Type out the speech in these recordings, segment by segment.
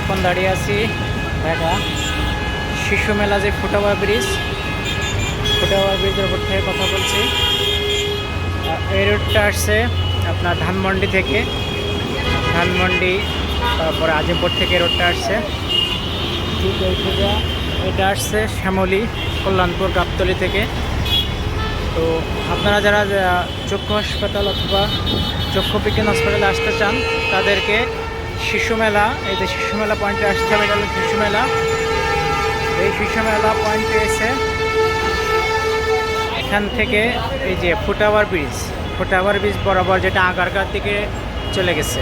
এখন দাঁড়িয়ে আছি ঢাকা শিশু মেলা যে ফুটাওয়া ব্রিজ ফুটাওয়া ব্রিজের উপর থেকে কথা বলছি। এই রোডটা আসছে আপনার ধানমন্ডি থেকে। ধানমন্ডি, তারপরে আজিমপুর থেকে রোডটা আসছে। ঠিক এটা আসছে শ্যামলী, কল্যাণপুর, গাবতলি থেকে। তো আপনারা যারা চক্ষু হাসপাতাল অথবা চক্ষু বিজ্ঞান হাসপাতালে আসতে চান, তাদেরকে শিশু মেলা, এই যে শিশু মেলা পয়েন্টে আসতে হবে, এটা শিশু মেলা। এই শিশু মেলা পয়েন্টে এসে এখান থেকে এই যে ফুটাওয়ার ব্রিজ ফুটাওয়ার ব্রিজ বরাবর যেটা আগারগাঁর দিকে চলে গেছে।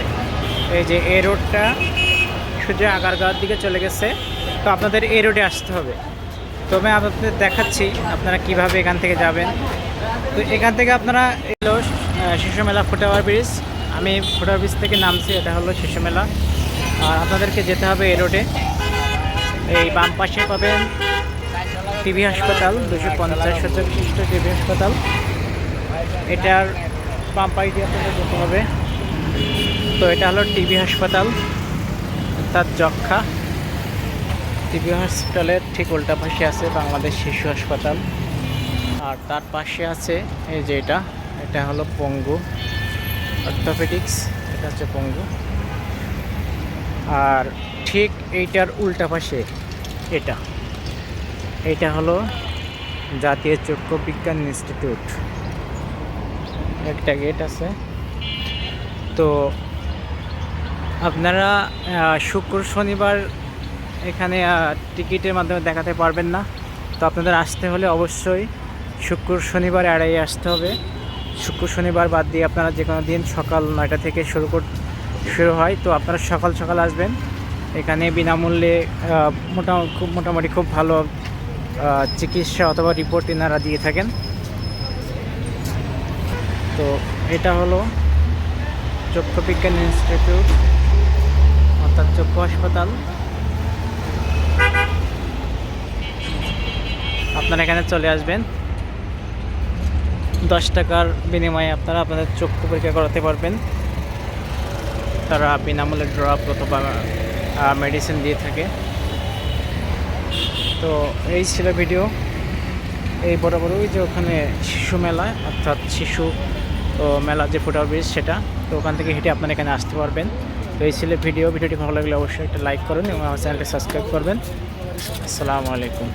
এই যে এই রোডটা সোজা আগারগাঁর দিকে চলে গেছে। তো আপনাদের এই রোডে আসতে হবে। তো আমি আপনাদের দেখাচ্ছি আপনারা কীভাবে এখান থেকে যাবেন। তো এখান থেকে আপনারা এলো শিশু মেলা ফুটাওয়ার ব্রিজ আমি ফুটাওয়ার ব্রিজ থেকে নামছি, এটা হলো শিশু মেলা আর আপনাদেরকে যেতে হবে এই রোডে এই বাম পাশে পাবেন টিভি হাসপাতাল, দুশো পঞ্চাশ হাজার বিশিষ্ট টিভি হাসপাতাল। এটার বাম পাশ দিয়ে আপনাদের যেতে হবে। তো এটা হলো টিভি হাসপাতাল, তার যক্ষা টিভি হসপিটালের ঠিক উল্টা পাশে আছে বাংলাদেশ শিশু হাসপাতাল। আর তার পাশে আছে, এই যে এটা এটা হলো পঙ্গু অর্থোপেডিক্স, এটা হচ্ছে পঙ্গু। আর ঠিক এইটার উল্টা পাশে এটা এটা হলো জাতীয় চক্ষু বিজ্ঞান ইনস্টিটিউট। একটা গেট আছে। তো আপনারা শুক্র শনিবার এখানে টিকিটের মাধ্যমে দেখাতে পারবেন না। তো আপনাদের আসতে হলে অবশ্যই শুক্র শনিবার এড়াই আসতে হবে। শুক্র শনিবার বাদ দিয়ে আপনারা যে কোনো দিন সকাল নয়টা থেকে শুরু কর শুরু হয়। তো আপনারা সকাল সকাল আসবেন। এখানে বিনামূল্যে আহ, মোটা খুব মোটামুটি খুব ভালো চিকিৎসা অথবা রিপোর্ট এনারা দিয়ে থাকেন। তো এটা হলো চক্ষু বিজ্ঞান ইনস্টিটিউট অর্থাৎ চক্ষু হাসপাতাল। আপনারা এখানে চলে আসবেন। দশ টাকার বিনিময়ে আপনারা আপনাদের চক্ষু পরীক্ষা করাতে পারবেন। তারা বিনামূল্যে ড্রপ অথবা মেডিসিন দিয়ে থাকে। তো এই ছিল ভিডিও এই বরাবর ওই যে ওখানে শিশু মেলা, অর্থাৎ শিশু মেলা যে ফুটার ব্রিজ সেটা, তো ওখান থেকে হেঁটে আপনারা এখানে আসতে পারবেন। তো এই ছিল ভিডিও ভিডিওটি ভালো লাগলে অবশ্যই একটা লাইক করুন এবং আমার চ্যানেলটি সাবস্ক্রাইব করবেন। আসসালামু আলাইকুম।